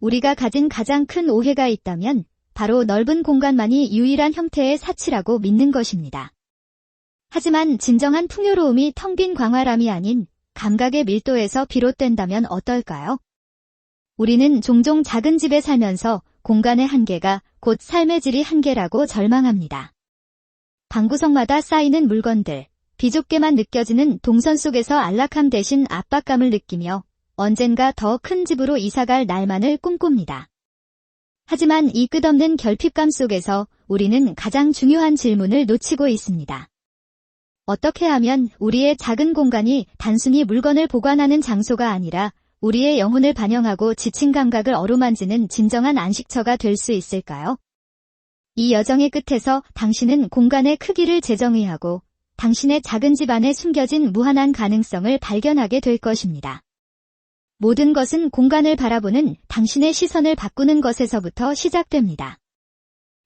우리가 가진 가장 큰 오해가 있다면 바로 넓은 공간만이 유일한 형태의 사치라고 믿는 것입니다. 하지만 진정한 풍요로움이 텅 빈 광활함이 아닌 감각의 밀도에서 비롯된다면 어떨까요? 우리는 종종 작은 집에 살면서 공간의 한계가 곧 삶의 질이 한계라고 절망합니다. 방구석마다 쌓이는 물건들, 비좁게만 느껴지는 동선 속에서 안락함 대신 압박감을 느끼며 언젠가 더 큰 집으로 이사갈 날만을 꿈꿉니다. 하지만 이 끝없는 결핍감 속에서 우리는 가장 중요한 질문을 놓치고 있습니다. 어떻게 하면 우리의 작은 공간이 단순히 물건을 보관하는 장소가 아니라 우리의 영혼을 반영하고 지친 감각을 어루만지는 진정한 안식처가 될 수 있을까요? 이 여정의 끝에서 당신은 공간의 크기를 재정의하고 당신의 작은 집 안에 숨겨진 무한한 가능성을 발견하게 될 것입니다. 모든 것은 공간을 바라보는 당신의 시선을 바꾸는 것에서부터 시작됩니다.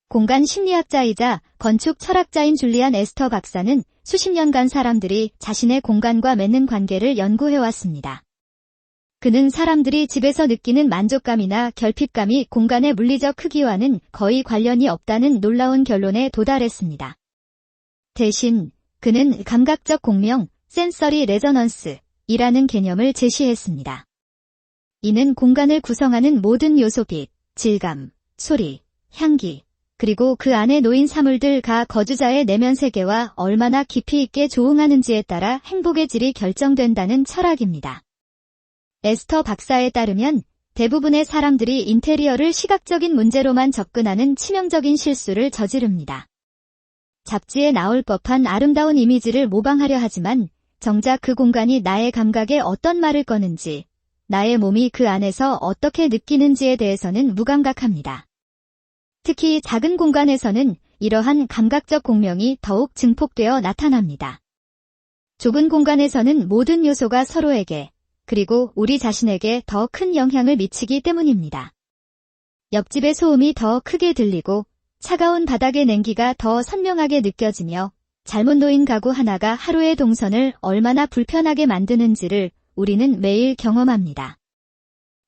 공간 심리학자이자 건축 철학자인 줄리안 에스터 박사는 수십 년간 사람들이 자신의 공간과 맺는 관계를 연구해왔습니다. 그는 사람들이 집에서 느끼는 만족감이나 결핍감이 공간의 물리적 크기와는 거의 관련이 없다는 놀라운 결론에 도달했습니다. 대신 그는 감각적 공명, 센서리 레저넌스 이라는 개념을 제시했습니다. 이는 공간을 구성하는 모든 요소 빛, 질감, 소리, 향기, 그리고 그 안에 놓인 사물들과 거주자의 내면 세계와 얼마나 깊이 있게 조응하는지에 따라 행복의 질이 결정된다는 철학입니다. 에스터 박사에 따르면 대부분의 사람들이 인테리어를 시각적인 문제로만 접근하는 치명적인 실수를 저지릅니다. 잡지에 나올 법한 아름다운 이미지를 모방하려 하지만 정작 그 공간이 나의 감각에 어떤 말을 꺼는지, 나의 몸이 그 안에서 어떻게 느끼는지에 대해서는 무감각합니다. 특히 작은 공간에서는 이러한 감각적 공명이 더욱 증폭되어 나타납니다. 좁은 공간에서는 모든 요소가 서로에게 그리고 우리 자신에게 더 큰 영향을 미치기 때문입니다. 옆집의 소음이 더 크게 들리고 차가운 바닥의 냉기가 더 선명하게 느껴지며 잘못 놓인 가구 하나가 하루의 동선을 얼마나 불편하게 만드는지를 우리는 매일 경험합니다.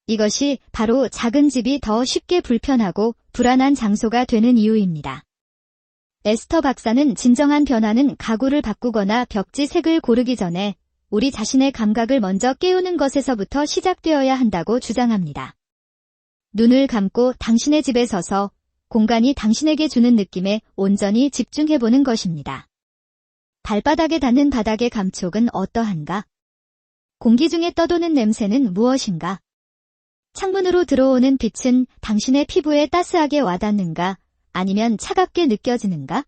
이것이 바로 작은 집이 더 쉽게 불편하고 불안한 장소가 되는 이유입니다. 에스터 박사는 진정한 변화는 가구를 바꾸거나 벽지 색을 고르기 전에 우리 자신의 감각을 먼저 깨우는 것에서부터 시작되어야 한다고 주장합니다. 눈을 감고 당신의 집에 서서 공간이 당신에게 주는 느낌에 온전히 집중해보는 것입니다. 발바닥에 닿는 바닥의 감촉은 어떠한가? 공기 중에 떠도는 냄새는 무엇인가? 창문으로 들어오는 빛은 당신의 피부에 따스하게 와닿는가? 아니면 차갑게 느껴지는가?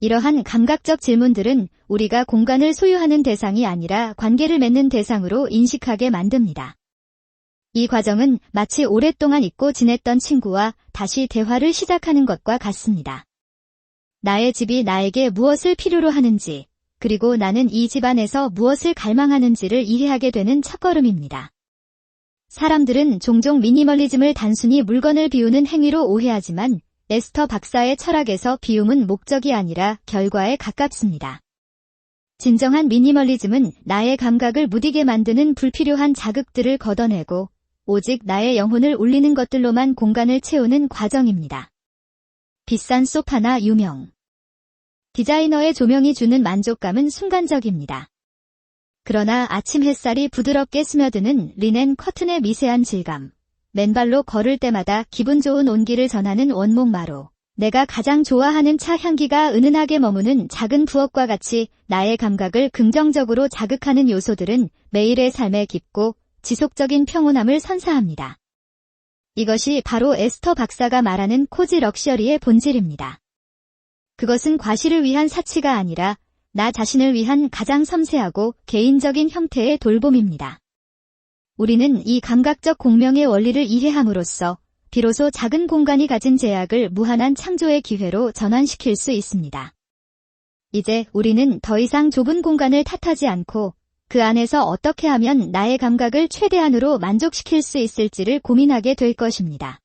이러한 감각적 질문들은 우리가 공간을 소유하는 대상이 아니라 관계를 맺는 대상으로 인식하게 만듭니다. 이 과정은 마치 오랫동안 잊고 지냈던 친구와 다시 대화를 시작하는 것과 같습니다. 나의 집이 나에게 무엇을 필요로 하는지, 그리고 나는 이 집안에서 무엇을 갈망하는지를 이해하게 되는 첫걸음입니다. 사람들은 종종 미니멀리즘을 단순히 물건을 비우는 행위로 오해하지만 에스터 박사의 철학에서 비움은 목적이 아니라 결과에 가깝습니다. 진정한 미니멀리즘은 나의 감각을 무디게 만드는 불필요한 자극들을 걷어내고 오직 나의 영혼을 울리는 것들로만 공간을 채우는 과정입니다. 비싼 소파나 유명. 디자이너의 조명이 주는 만족감은 순간적입니다. 그러나 아침 햇살이 부드럽게 스며드는 리넨 커튼의 미세한 질감, 맨발로 걸을 때마다 기분 좋은 온기를 전하는 원목마루. 내가 가장 좋아하는 차 향기가 은은하게 머무는 작은 부엌과 같이 나의 감각을 긍정적으로 자극하는 요소들은 매일의 삶에 깊고 지속적인 평온함을 선사합니다. 이것이 바로 에스터 박사가 말하는 코지 럭셔리의 본질입니다. 그것은 과실을 위한 사치가 아니라 나 자신을 위한 가장 섬세하고 개인적인 형태의 돌봄입니다. 우리는 이 감각적 공명의 원리를 이해함으로써 비로소 작은 공간이 가진 제약을 무한한 창조의 기회로 전환시킬 수 있습니다. 이제 우리는 더 이상 좁은 공간을 탓하지 않고 그 안에서 어떻게 하면 나의 감각을 최대한으로 만족시킬 수 있을지를 고민하게 될 것입니다.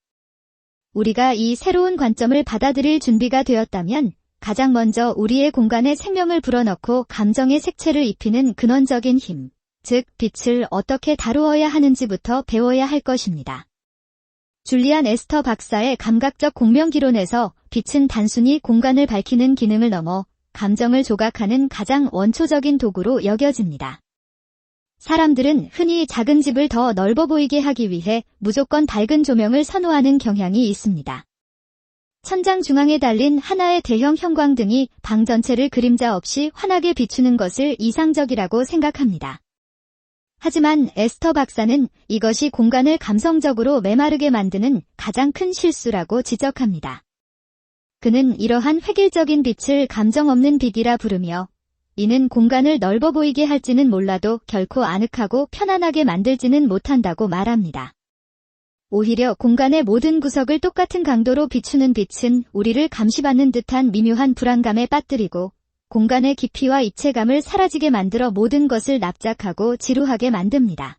우리가 이 새로운 관점을 받아들일 준비가 되었다면 가장 먼저 우리의 공간에 생명을 불어넣고 감정의 색채를 입히는 근원적인 힘, 즉 빛을 어떻게 다루어야 하는지부터 배워야 할 것입니다. 줄리안 에스터 박사의 감각적 공명기론에서 빛은 단순히 공간을 밝히는 기능을 넘어 감정을 조각하는 가장 원초적인 도구로 여겨집니다. 사람들은 흔히 작은 집을 더 넓어 보이게 하기 위해 무조건 밝은 조명을 선호하는 경향이 있습니다. 천장 중앙에 달린 하나의 대형 형광등이 방 전체를 그림자 없이 환하게 비추는 것을 이상적이라고 생각합니다. 하지만 에스터 박사는 이것이 공간을 감성적으로 메마르게 만드는 가장 큰 실수라고 지적합니다. 그는 이러한 획일적인 빛을 감정 없는 빛이라 부르며 이는 공간을 넓어 보이게 할지는 몰라도 결코 아늑하고 편안하게 만들지는 못한다고 말합니다. 오히려 공간의 모든 구석을 똑같은 강도로 비추는 빛은 우리를 감시받는 듯한 미묘한 불안감에 빠뜨리고 공간의 깊이와 입체감을 사라지게 만들어 모든 것을 납작하고 지루하게 만듭니다.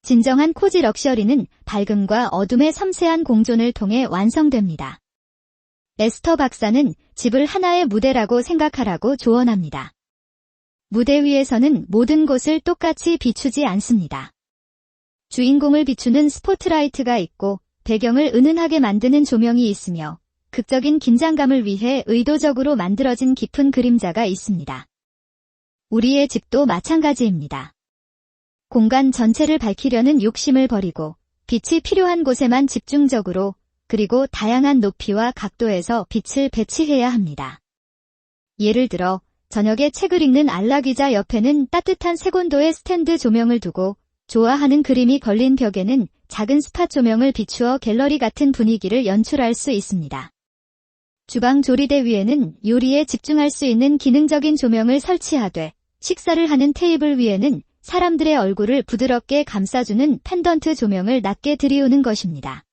진정한 코지 럭셔리는 밝음과 어둠의 섬세한 공존을 통해 완성됩니다. 에스터 박사는 집을 하나의 무대라고 생각하라고 조언합니다. 무대 위에서는 모든 곳을 똑같이 비추지 않습니다. 주인공을 비추는 스포트라이트가 있고 배경을 은은하게 만드는 조명이 있으며 극적인 긴장감을 위해 의도적으로 만들어진 깊은 그림자가 있습니다. 우리의 집도 마찬가지입니다. 공간 전체를 밝히려는 욕심을 버리고 빛이 필요한 곳에만 집중적으로 그리고 다양한 높이와 각도에서 빛을 배치해야 합니다. 예를 들어 저녁에 책을 읽는 알라 기자 옆에는 따뜻한 색온도의 스탠드 조명을 두고 좋아하는 그림이 걸린 벽에는 작은 스팟 조명을 비추어 갤러리 같은 분위기를 연출할 수 있습니다. 주방 조리대 위에는 요리에 집중할 수 있는 기능적인 조명을 설치하되 식사를 하는 테이블 위에는 사람들의 얼굴을 부드럽게 감싸주는 펜던트 조명을 낮게 들이우는 것입니다.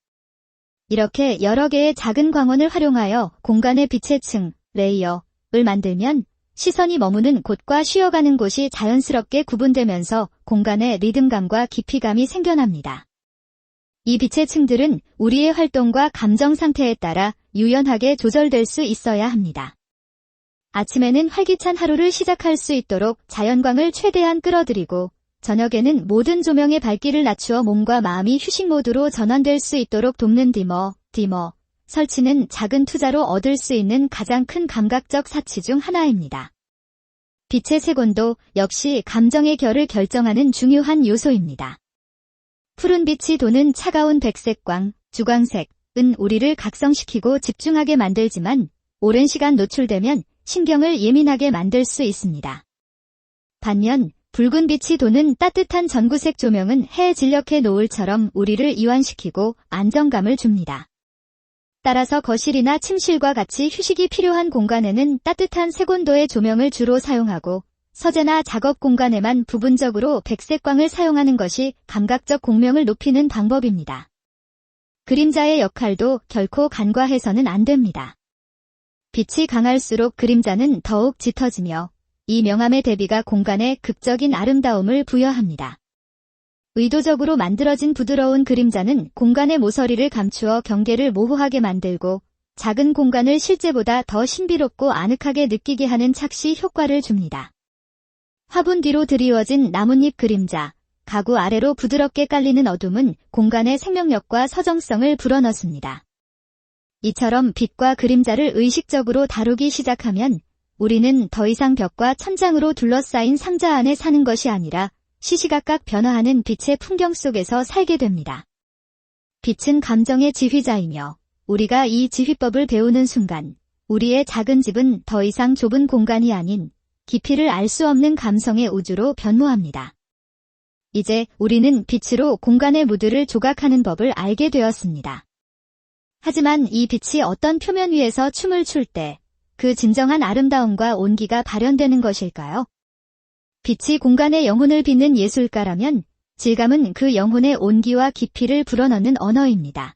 이렇게 여러 개의 작은 광원을 활용하여 공간의 빛의 층, 레이어를 만들면 시선이 머무는 곳과 쉬어가는 곳이 자연스럽게 구분되면서 공간의 리듬감과 깊이감이 생겨납니다. 이 빛의 층들은 우리의 활동과 감정 상태에 따라 유연하게 조절될 수 있어야 합니다. 아침에는 활기찬 하루를 시작할 수 있도록 자연광을 최대한 끌어들이고 저녁에는 모든 조명의 밝기를 낮추어 몸과 마음이 휴식 모드로 전환될 수 있도록 돕는 디머, 디머. 설치는 작은 투자로 얻을 수 있는 가장 큰 감각적 사치 중 하나입니다. 빛의 색온도 역시 감정의 결을 결정하는 중요한 요소입니다. 푸른 빛이 도는 차가운 백색광, 주광색은 우리를 각성시키고 집중하게 만들지만 오랜 시간 노출되면 신경을 예민하게 만들 수 있습니다. 반면 붉은 빛이 도는 따뜻한 전구색 조명은 해 진력의 노을처럼 우리를 이완시키고 안정감을 줍니다. 따라서 거실이나 침실과 같이 휴식이 필요한 공간에는 따뜻한 색온도의 조명을 주로 사용하고 서재나 작업 공간에만 부분적으로 백색광을 사용하는 것이 감각적 공명을 높이는 방법입니다. 그림자의 역할도 결코 간과해서는 안 됩니다. 빛이 강할수록 그림자는 더욱 짙어지며 이 명암의 대비가 공간에 극적인 아름다움을 부여합니다. 의도적으로 만들어진 부드러운 그림자는 공간의 모서리를 감추어 경계를 모호하게 만들고 작은 공간을 실제보다 더 신비롭고 아늑하게 느끼게 하는 착시 효과를 줍니다. 화분 뒤로 드리워진 나뭇잎 그림자, 가구 아래로 부드럽게 깔리는 어둠은 공간의 생명력과 서정성을 불어넣습니다. 이처럼 빛과 그림자를 의식적으로 다루기 시작하면 우리는 더 이상 벽과 천장으로 둘러싸인 상자 안에 사는 것이 아니라 시시각각 변화하는 빛의 풍경 속에서 살게 됩니다. 빛은 감정의 지휘자이며 우리가 이 지휘법을 배우는 순간 우리의 작은 집은 더 이상 좁은 공간이 아닌 깊이를 알 수 없는 감성의 우주로 변모합니다. 이제 우리는 빛으로 공간의 무드를 조각하는 법을 알게 되었습니다. 하지만 이 빛이 어떤 표면 위에서 춤을 출 때 그 진정한 아름다움과 온기가 발현되는 것일까요? 빛이 공간의 영혼을 빚는 예술가라면 질감은 그 영혼의 온기와 깊이를 불어넣는 언어입니다.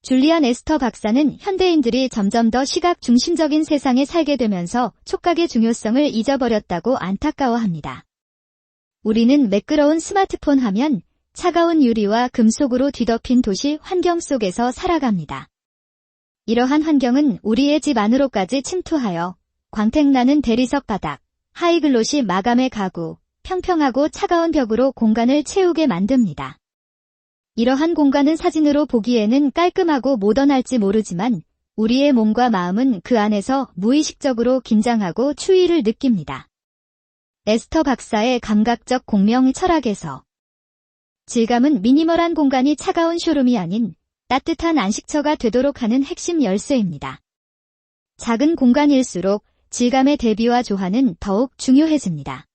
줄리안 에스터 박사는 현대인들이 점점 더 시각 중심적인 세상에 살게 되면서 촉각의 중요성을 잊어버렸다고 안타까워합니다. 우리는 매끄러운 스마트폰 화면, 차가운 유리와 금속으로 뒤덮인 도시 환경 속에서 살아갑니다. 이러한 환경은 우리의 집 안으로까지 침투하여 광택나는 대리석 바닥, 하이글롯이 마감의 가구, 평평하고 차가운 벽으로 공간을 채우게 만듭니다. 이러한 공간은 사진으로 보기에는 깔끔하고 모던할지 모르지만 우리의 몸과 마음은 그 안에서 무의식적으로 긴장하고 추위를 느낍니다. 에스터 박사의 감각적 공명 철학에서 질감은 미니멀한 공간이 차가운 쇼룸이 아닌 따뜻한 안식처가 되도록 하는 핵심 열쇠입니다. 작은 공간일수록 질감의 대비와 조화는 더욱 중요해집니다.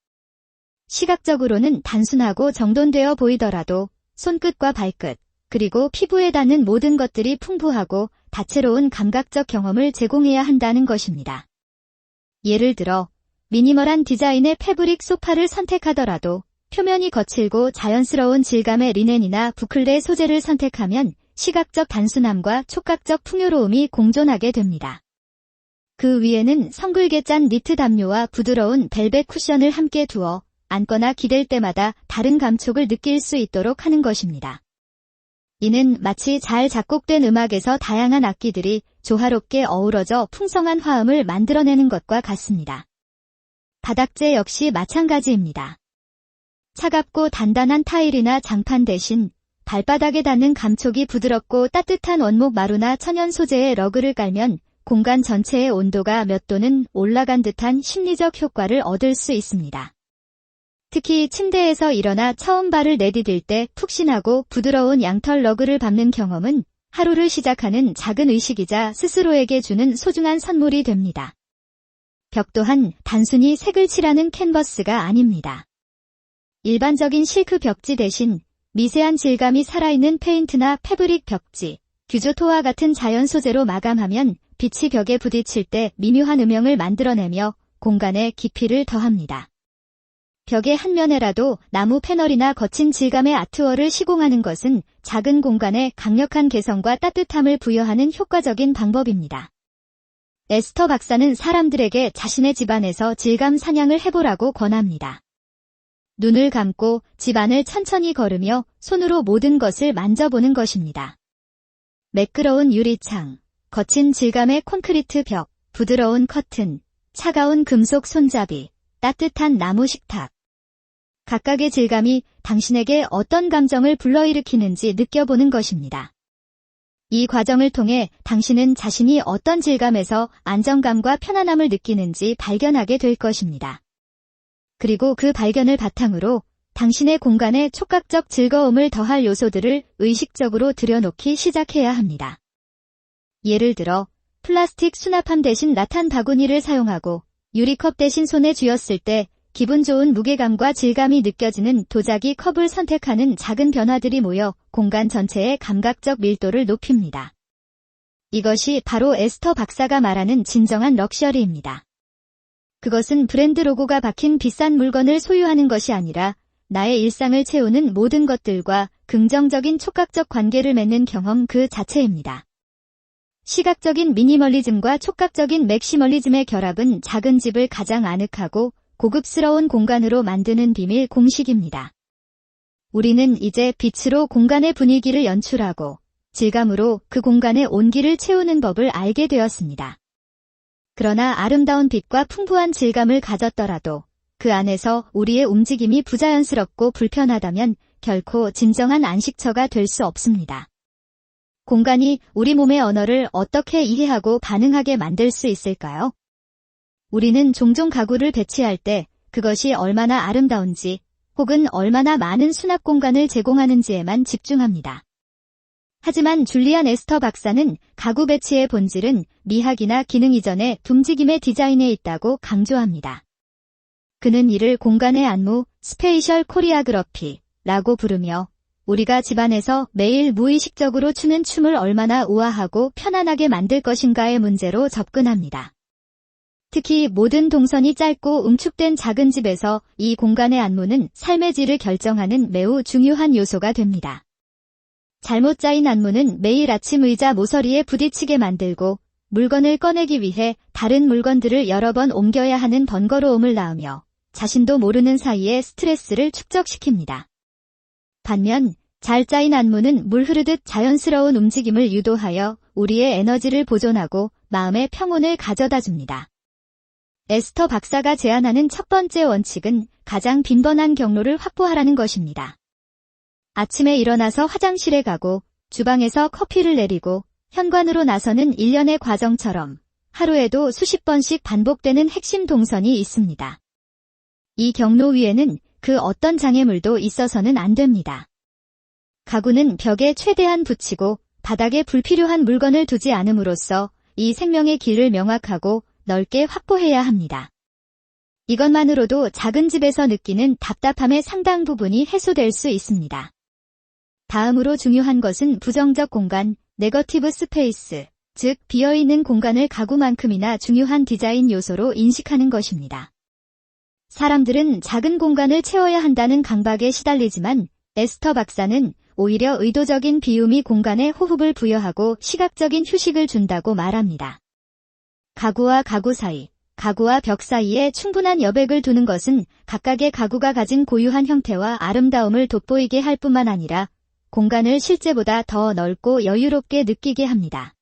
시각적으로는 단순하고 정돈되어 보이더라도 손끝과 발끝, 그리고 피부에 닿는 모든 것들이 풍부하고 다채로운 감각적 경험을 제공해야 한다는 것입니다. 예를 들어, 미니멀한 디자인의 패브릭 소파를 선택하더라도 표면이 거칠고 자연스러운 질감의 리넨이나 부클레 소재를 선택하면 시각적 단순함과 촉각적 풍요로움이 공존하게 됩니다. 그 위에는 성글게 짠 니트 담요와 부드러운 벨벳 쿠션을 함께 두어 앉거나 기댈 때마다 다른 감촉을 느낄 수 있도록 하는 것입니다. 이는 마치 잘 작곡된 음악에서 다양한 악기들이 조화롭게 어우러져 풍성한 화음을 만들어내는 것과 같습니다. 바닥재 역시 마찬가지입니다. 차갑고 단단한 타일이나 장판 대신 발바닥에 닿는 감촉이 부드럽고 따뜻한 원목 마루나 천연 소재의 러그를 깔면 공간 전체의 온도가 몇 도는 올라간 듯한 심리적 효과를 얻을 수 있습니다. 특히 침대에서 일어나 처음 발을 내디딜 때 푹신하고 부드러운 양털 러그를 밟는 경험은 하루를 시작하는 작은 의식이자 스스로에게 주는 소중한 선물이 됩니다. 벽 또한 단순히 색을 칠하는 캔버스가 아닙니다. 일반적인 실크 벽지 대신 미세한 질감이 살아있는 페인트나 패브릭 벽지, 규조토와 같은 자연 소재로 마감하면 빛이 벽에 부딪힐 때 미묘한 음영을 만들어내며 공간의 깊이를 더합니다. 벽의 한 면에라도 나무 패널이나 거친 질감의 아트월을 시공하는 것은 작은 공간에 강력한 개성과 따뜻함을 부여하는 효과적인 방법입니다. 에스터 박사는 사람들에게 자신의 집안에서 질감 사냥을 해보라고 권합니다. 눈을 감고 집안을 천천히 걸으며 손으로 모든 것을 만져보는 것입니다. 매끄러운 유리창, 거친 질감의 콘크리트 벽, 부드러운 커튼, 차가운 금속 손잡이, 따뜻한 나무 식탁. 각각의 질감이 당신에게 어떤 감정을 불러일으키는지 느껴보는 것입니다. 이 과정을 통해 당신은 자신이 어떤 질감에서 안정감과 편안함을 느끼는지 발견하게 될 것입니다. 그리고 그 발견을 바탕으로 당신의 공간에 촉각적 즐거움을 더할 요소들을 의식적으로 들여놓기 시작해야 합니다. 예를 들어 플라스틱 수납함 대신 라탄 바구니를 사용하고 유리컵 대신 손에 쥐었을 때 기분 좋은 무게감과 질감이 느껴지는 도자기 컵을 선택하는 작은 변화들이 모여 공간 전체의 감각적 밀도를 높입니다. 이것이 바로 에스터 박사가 말하는 진정한 럭셔리입니다. 그것은 브랜드 로고가 박힌 비싼 물건을 소유하는 것이 아니라 나의 일상을 채우는 모든 것들과 긍정적인 촉각적 관계를 맺는 경험 그 자체입니다. 시각적인 미니멀리즘과 촉각적인 맥시멀리즘의 결합은 작은 집을 가장 아늑하고 고급스러운 공간으로 만드는 비밀 공식입니다. 우리는 이제 빛으로 공간의 분위기를 연출하고 질감으로 그 공간의 온기를 채우는 법을 알게 되었습니다. 그러나 아름다운 빛과 풍부한 질감을 가졌더라도 그 안에서 우리의 움직임이 부자연스럽고 불편하다면 결코 진정한 안식처가 될 수 없습니다. 공간이 우리 몸의 언어를 어떻게 이해하고 반응하게 만들 수 있을까요? 우리는 종종 가구를 배치할 때 그것이 얼마나 아름다운지 혹은 얼마나 많은 수납 공간을 제공하는지에만 집중합니다. 하지만 줄리안 에스터 박사는 가구 배치의 본질은 미학이나 기능 이전의 움직임의 디자인에 있다고 강조합니다. 그는 이를 공간의 안무, 스페이셜 코리아그러피라고 부르며 우리가 집안에서 매일 무의식적으로 추는 춤을 얼마나 우아하고 편안하게 만들 것인가의 문제로 접근합니다. 특히 모든 동선이 짧고 응축된 작은 집에서 이 공간의 안무는 삶의 질을 결정하는 매우 중요한 요소가 됩니다. 잘못 짜인 안무는 매일 아침 의자 모서리에 부딪히게 만들고 물건을 꺼내기 위해 다른 물건들을 여러 번 옮겨야 하는 번거로움을 낳으며 자신도 모르는 사이에 스트레스를 축적시킵니다. 반면 잘 짜인 안무는 물 흐르듯 자연스러운 움직임을 유도하여 우리의 에너지를 보존하고 마음의 평온을 가져다 줍니다. 에스터 박사가 제안하는 첫 번째 원칙은 가장 빈번한 경로를 확보하라는 것입니다. 아침에 일어나서 화장실에 가고 주방에서 커피를 내리고 현관으로 나서는 일련의 과정처럼 하루에도 수십 번씩 반복되는 핵심 동선이 있습니다. 이 경로 위에는 그 어떤 장애물도 있어서는 안 됩니다. 가구는 벽에 최대한 붙이고 바닥에 불필요한 물건을 두지 않음으로써 이 생명의 길을 명확하고 넓게 확보해야 합니다. 이것만으로도 작은 집에서 느끼는 답답함의 상당 부분이 해소될 수 있습니다. 다음으로 중요한 것은 부정적 공간, 네거티브 스페이스, 즉 비어있는 공간을 가구만큼이나 중요한 디자인 요소로 인식하는 것입니다. 사람들은 작은 공간을 채워야 한다는 강박에 시달리지만 에스터 박사는 오히려 의도적인 비움이 공간에 호흡을 부여하고 시각적인 휴식을 준다고 말합니다. 가구와 가구 사이, 가구와 벽 사이에 충분한 여백을 두는 것은 각각의 가구가 가진 고유한 형태와 아름다움을 돋보이게 할 뿐만 아니라 공간을 실제보다 더 넓고 여유롭게 느끼게 합니다.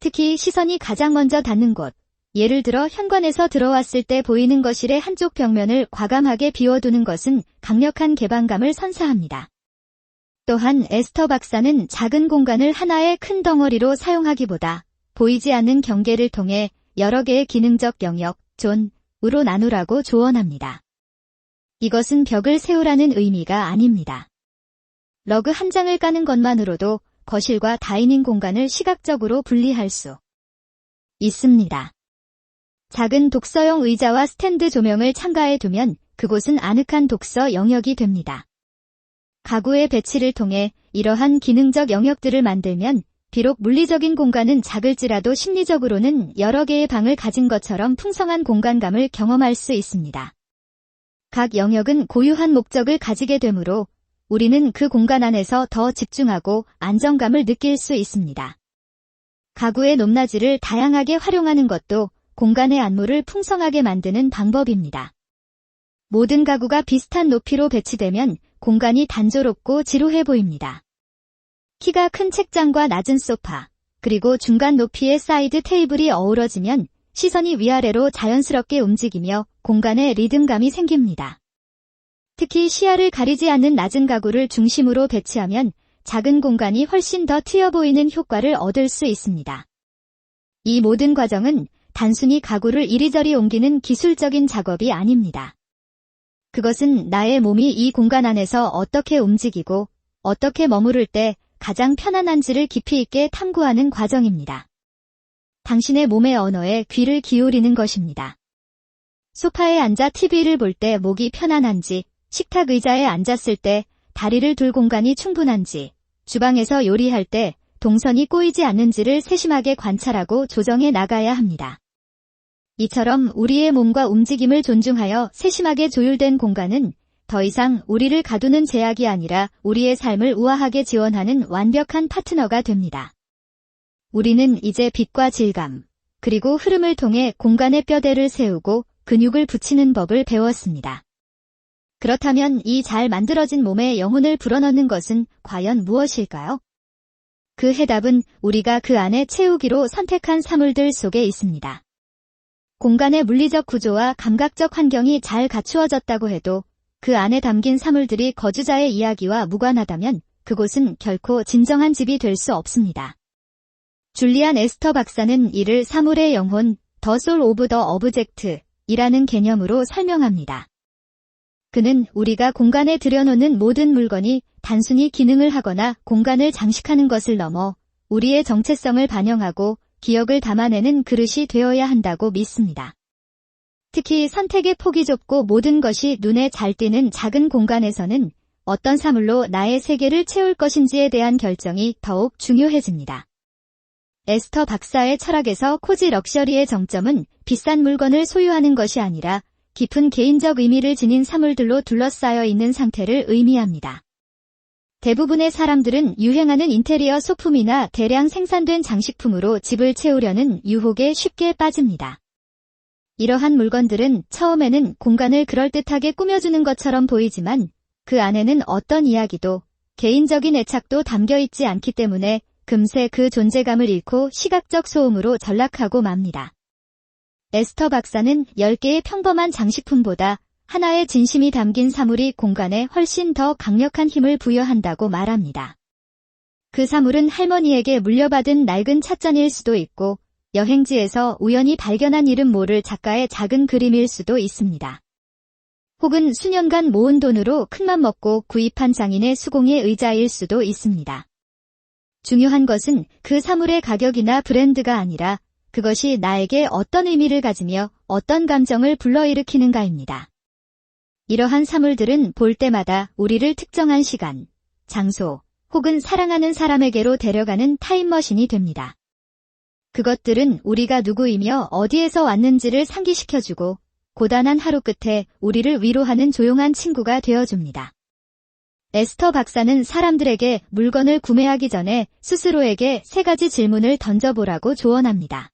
특히 시선이 가장 먼저 닿는 곳, 예를 들어 현관에서 들어왔을 때 보이는 거실의 한쪽 벽면을 과감하게 비워두는 것은 강력한 개방감을 선사합니다. 또한 에스터 박사는 작은 공간을 하나의 큰 덩어리로 사용하기보다 보이지 않는 경계를 통해 여러 개의 기능적 영역, 존으로 나누라고 조언합니다. 이것은 벽을 세우라는 의미가 아닙니다. 러그 한 장을 까는 것만으로도 거실과 다이닝 공간을 시각적으로 분리할 수 있습니다. 작은 독서용 의자와 스탠드 조명을 창가에 두면 그곳은 아늑한 독서 영역이 됩니다. 가구의 배치를 통해 이러한 기능적 영역들을 만들면 비록 물리적인 공간은 작을지라도 심리적으로는 여러 개의 방을 가진 것처럼 풍성한 공간감을 경험할 수 있습니다. 각 영역은 고유한 목적을 가지게 되므로 우리는 그 공간 안에서 더 집중하고 안정감을 느낄 수 있습니다. 가구의 높낮이를 다양하게 활용하는 것도 공간의 안무를 풍성하게 만드는 방법입니다. 모든 가구가 비슷한 높이로 배치되면 공간이 단조롭고 지루해 보입니다. 키가 큰 책장과 낮은 소파, 그리고 중간 높이의 사이드 테이블이 어우러지면 시선이 위아래로 자연스럽게 움직이며 공간에 리듬감이 생깁니다. 특히 시야를 가리지 않는 낮은 가구를 중심으로 배치하면 작은 공간이 훨씬 더 트여 보이는 효과를 얻을 수 있습니다. 이 모든 과정은 단순히 가구를 이리저리 옮기는 기술적인 작업이 아닙니다. 그것은 나의 몸이 이 공간 안에서 어떻게 움직이고 어떻게 머무를 때 가장 편안한지를 깊이 있게 탐구하는 과정입니다. 당신의 몸의 언어에 귀를 기울이는 것입니다. 소파에 앉아 TV를 볼 때 목이 편안한지, 식탁 의자에 앉았을 때 다리를 둘 공간이 충분한지, 주방에서 요리할 때 동선이 꼬이지 않는지를 세심하게 관찰하고 조정해 나가야 합니다. 이처럼 우리의 몸과 움직임을 존중하여 세심하게 조율된 공간은 더 이상 우리를 가두는 제약이 아니라 우리의 삶을 우아하게 지원하는 완벽한 파트너가 됩니다. 우리는 이제 빛과 질감, 그리고 흐름을 통해 공간의 뼈대를 세우고 근육을 붙이는 법을 배웠습니다. 그렇다면 이 잘 만들어진 몸에 영혼을 불어넣는 것은 과연 무엇일까요? 그 해답은 우리가 그 안에 채우기로 선택한 사물들 속에 있습니다. 공간의 물리적 구조와 감각적 환경이 잘 갖추어졌다고 해도 그 안에 담긴 사물들이 거주자의 이야기와 무관하다면 그곳은 결코 진정한 집이 될 수 없습니다. 줄리안 에스터 박사는 이를 사물의 영혼, 더 솔 오브 더 어브젝트 이라는 개념으로 설명합니다. 그는 우리가 공간에 들여놓는 모든 물건이 단순히 기능을 하거나 공간을 장식하는 것을 넘어 우리의 정체성을 반영하고 기억을 담아내는 그릇이 되어야 한다고 믿습니다. 특히 선택의 폭이 좁고 모든 것이 눈에 잘 띄는 작은 공간에서는 어떤 사물로 나의 세계를 채울 것인지에 대한 결정이 더욱 중요해집니다. 에스터 박사의 철학에서 코지 럭셔리의 정점은 비싼 물건을 소유하는 것이 아니라 깊은 개인적 의미를 지닌 사물들로 둘러싸여 있는 상태를 의미합니다. 대부분의 사람들은 유행하는 인테리어 소품이나 대량 생산된 장식품으로 집을 채우려는 유혹에 쉽게 빠집니다. 이러한 물건들은 처음에는 공간을 그럴듯하게 꾸며주는 것처럼 보이지만 그 안에는 어떤 이야기도 개인적인 애착도 담겨 있지 않기 때문에 금세 그 존재감을 잃고 시각적 소음으로 전락하고 맙니다. 에스터 박사는 10개의 평범한 장식품보다 하나의 진심이 담긴 사물이 공간에 훨씬 더 강력한 힘을 부여한다고 말합니다. 그 사물은 할머니에게 물려받은 낡은 찻잔일 수도 있고 여행지에서 우연히 발견한 이름 모를 작가의 작은 그림일 수도 있습니다. 혹은 수년간 모은 돈으로 큰맘 먹고 구입한 장인의 수공예 의자일 수도 있습니다. 중요한 것은 그 사물의 가격이나 브랜드가 아니라 그것이 나에게 어떤 의미를 가지며 어떤 감정을 불러일으키는가입니다. 이러한 사물들은 볼 때마다 우리를 특정한 시간, 장소, 혹은 사랑하는 사람에게로 데려가는 타임머신이 됩니다. 그것들은 우리가 누구이며 어디에서 왔는지를 상기시켜주고 고단한 하루 끝에 우리를 위로하는 조용한 친구가 되어줍니다. 에스터 박사는 사람들에게 물건을 구매하기 전에 스스로에게 세 가지 질문을 던져보라고 조언합니다.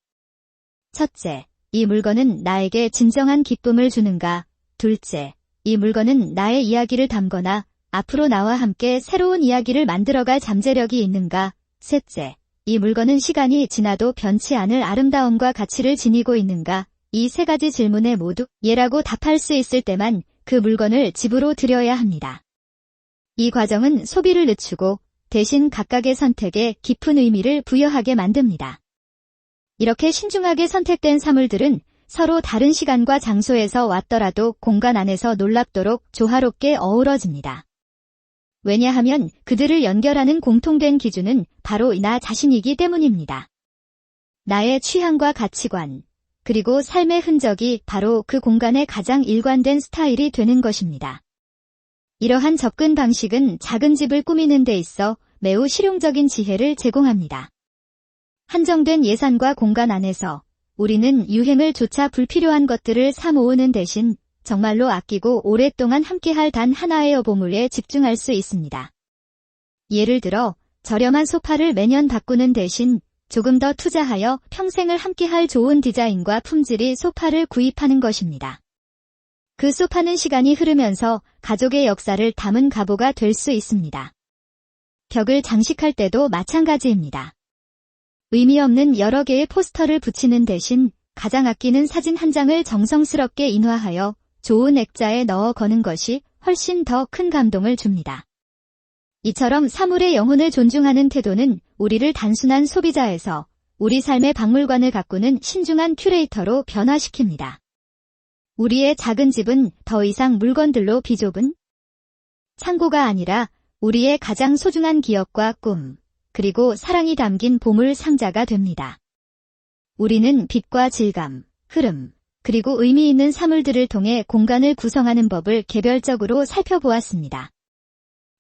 첫째, 이 물건은 나에게 진정한 기쁨을 주는가? 둘째, 이 물건은 나의 이야기를 담거나 앞으로 나와 함께 새로운 이야기를 만들어갈 잠재력이 있는가? 셋째, 이 물건은 시간이 지나도 변치 않을 아름다움과 가치를 지니고 있는가? 이 세 가지 질문에 모두 예라고 답할 수 있을 때만 그 물건을 집으로 들여야 합니다. 이 과정은 소비를 늦추고 대신 각각의 선택에 깊은 의미를 부여하게 만듭니다. 이렇게 신중하게 선택된 사물들은 서로 다른 시간과 장소에서 왔더라도 공간 안에서 놀랍도록 조화롭게 어우러집니다. 왜냐하면 그들을 연결하는 공통된 기준은 바로 나 자신이기 때문입니다. 나의 취향과 가치관, 그리고 삶의 흔적이 바로 그 공간의 가장 일관된 스타일이 되는 것입니다. 이러한 접근 방식은 작은 집을 꾸미는 데 있어 매우 실용적인 지혜를 제공합니다. 한정된 예산과 공간 안에서 우리는 유행을 조차 불필요한 것들을 사 모으는 대신 정말로 아끼고 오랫동안 함께할 단 하나의 여보물에 집중할 수 있습니다. 예를 들어 저렴한 소파를 매년 바꾸는 대신 조금 더 투자하여 평생을 함께할 좋은 디자인과 품질의 소파를 구입하는 것입니다. 그 소파는 시간이 흐르면서 가족의 역사를 담은 가보가 될 수 있습니다. 벽을 장식할 때도 마찬가지입니다. 의미 없는 여러 개의 포스터를 붙이는 대신 가장 아끼는 사진 한 장을 정성스럽게 인화하여 좋은 액자에 넣어 거는 것이 훨씬 더 큰 감동을 줍니다. 이처럼 사물의 영혼을 존중하는 태도는 우리를 단순한 소비자에서 우리 삶의 박물관을 가꾸는 신중한 큐레이터로 변화시킵니다. 우리의 작은 집은 더 이상 물건들로 비좁은 창고가 아니라 우리의 가장 소중한 기억과 꿈, 그리고 사랑이 담긴 보물 상자가 됩니다. 우리는 빛과 질감, 흐름, 그리고 의미 있는 사물들을 통해 공간을 구성하는 법을 개별적으로 살펴보았습니다.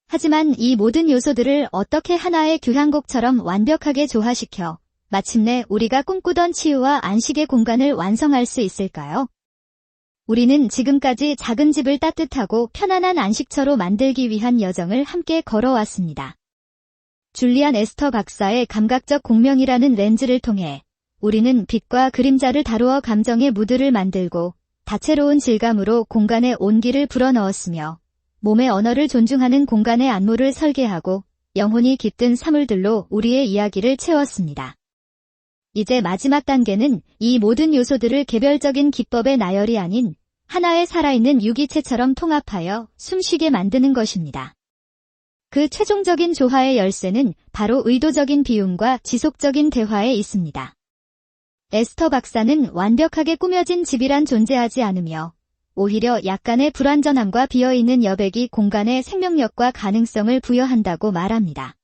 하지만 이 모든 요소들을 어떻게 하나의 교향곡처럼 완벽하게 조화시켜 마침내 우리가 꿈꾸던 치유와 안식의 공간을 완성할 수 있을까요? 우리는 지금까지 작은 집을 따뜻하고 편안한 안식처로 만들기 위한 여정을 함께 걸어왔습니다. 줄리안 에스터 박사의 감각적 공명이라는 렌즈를 통해 우리는 빛과 그림자를 다루어 감정의 무드를 만들고 다채로운 질감으로 공간에 온기를 불어넣었으며 몸의 언어를 존중하는 공간의 안무를 설계하고 영혼이 깃든 사물들로 우리의 이야기를 채웠습니다. 이제 마지막 단계는 이 모든 요소들을 개별적인 기법의 나열이 아닌 하나의 살아있는 유기체처럼 통합하여 숨쉬게 만드는 것입니다. 그 최종적인 조화의 열쇠는 바로 의도적인 비움과 지속적인 대화에 있습니다. 에스터 박사는 완벽하게 꾸며진 집이란 존재하지 않으며 오히려 약간의 불완전함과 비어있는 여백이 공간에 생명력과 가능성을 부여한다고 말합니다.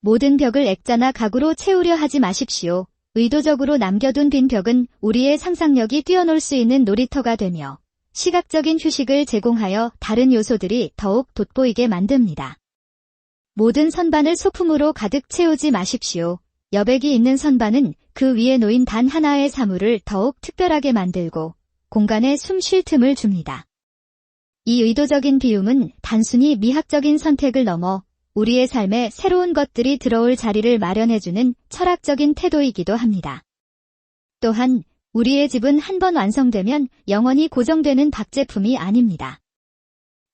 모든 벽을 액자나 가구로 채우려 하지 마십시오. 의도적으로 남겨둔 빈 벽은 우리의 상상력이 뛰어놀 수 있는 놀이터가 되며 시각적인 휴식을 제공하여 다른 요소들이 더욱 돋보이게 만듭니다. 모든 선반을 소품으로 가득 채우지 마십시오. 여백이 있는 선반은 그 위에 놓인 단 하나의 사물을 더욱 특별하게 만들고 공간에 숨 쉴 틈을 줍니다. 이 의도적인 비움은 단순히 미학적인 선택을 넘어 우리의 삶에 새로운 것들이 들어올 자리를 마련해주는 철학적인 태도이기도 합니다. 또한 우리의 집은 한 번 완성되면 영원히 고정되는 박제품이 아닙니다.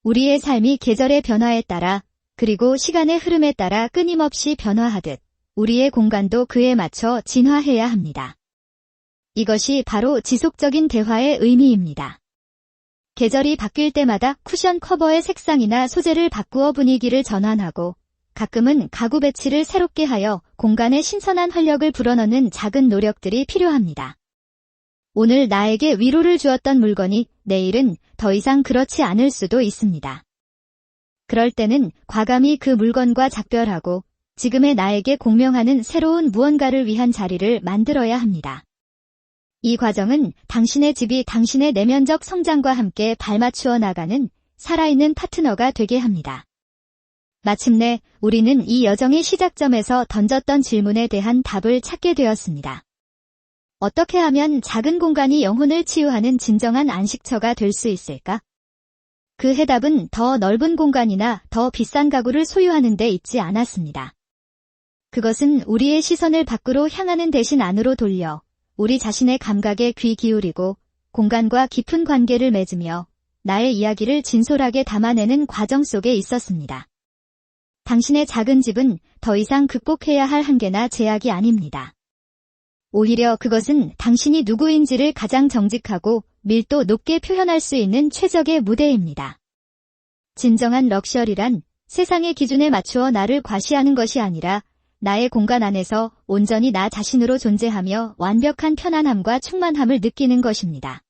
우리의 삶이 계절의 변화에 따라 그리고 시간의 흐름에 따라 끊임없이 변화하듯 우리의 공간도 그에 맞춰 진화해야 합니다. 이것이 바로 지속적인 대화의 의미입니다. 계절이 바뀔 때마다 쿠션 커버의 색상이나 소재를 바꾸어 분위기를 전환하고 가끔은 가구 배치를 새롭게 하여 공간에 신선한 활력을 불어넣는 작은 노력들이 필요합니다. 오늘 나에게 위로를 주었던 물건이 내일은 더 이상 그렇지 않을 수도 있습니다. 그럴 때는 과감히 그 물건과 작별하고 지금의 나에게 공명하는 새로운 무언가를 위한 자리를 만들어야 합니다. 이 과정은 당신의 집이 당신의 내면적 성장과 함께 발맞추어 나가는 살아있는 파트너가 되게 합니다. 마침내 우리는 이 여정의 시작점에서 던졌던 질문에 대한 답을 찾게 되었습니다. 어떻게 하면 작은 공간이 영혼을 치유하는 진정한 안식처가 될 수 있을까? 그 해답은 더 넓은 공간이나 더 비싼 가구를 소유하는 데 있지 않았습니다. 그것은 우리의 시선을 밖으로 향하는 대신 안으로 돌려 우리 자신의 감각에 귀 기울이고 공간과 깊은 관계를 맺으며 나의 이야기를 진솔하게 담아내는 과정 속에 있었습니다. 당신의 작은 집은 더 이상 극복해야 할 한계나 제약이 아닙니다. 오히려 그것은 당신이 누구인지를 가장 정직하고 밀도 높게 표현할 수 있는 최적의 무대입니다. 진정한 럭셔리란 세상의 기준에 맞추어 나를 과시하는 것이 아니라 나의 공간 안에서 온전히 나 자신으로 존재하며 완벽한 편안함과 충만함을 느끼는 것입니다.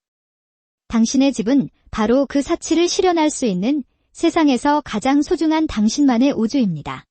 당신의 집은 바로 그 사치를 실현할 수 있는 세상에서 가장 소중한 당신만의 우주입니다.